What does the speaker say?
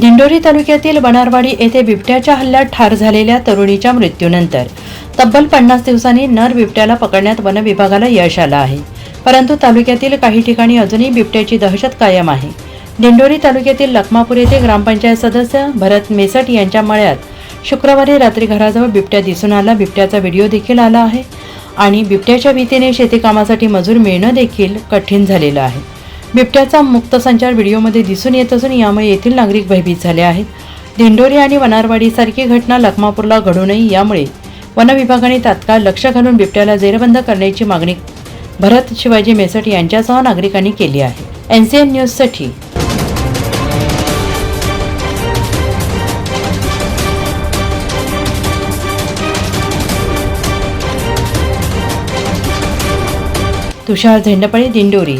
दिंडोरी तालुक्यातील बनारवाडी येथे बिबट्याच्या हल्ल्यात ठार झालेल्या तरुणीच्या मृत्यूनंतर. तब्बल पन्नास दिवसांनी नर बिबट्याला पकडण्यात वन विभागाला यश आलं आहे. परंतु तालुक्यातील काही ठिकाणी अजूनही बिबट्याची दहशत कायम आहे. दिंडोरी तालुक्यातील लखमापूर येथे ग्रामपंचायत सदस्य भरत मेसट यांच्या मळ्यात शुक्रवारी रात्री घराजवळ बिबट्या दिसून आला. बिबट्याचा व्हिडिओ देखील आला आहे आणि बिबट्याच्या भीतीने शेतीकामासाठी मजूर मिळणं देखील कठीण झालेलं आहे. बिबट्याचा मुक्त संचार व्हिडिओमध्ये दिसून येत असून यामुळे येथील नागरिक भयभीत झाले आहेत. दिंडोरी आणि वनारवाडीसारखी घटना लखमापूरला घडू नये यामुळे वन विभागाने तात्काळ लक्ष घालून बिबट्याला जेरबंद करण्याची मागणी भरत शिवाजी मेसट यांच्यासह नागरिकांनी केली आहे. एन सी एन न्यूजसाठी तुषार झेंडपळे दिंडोरी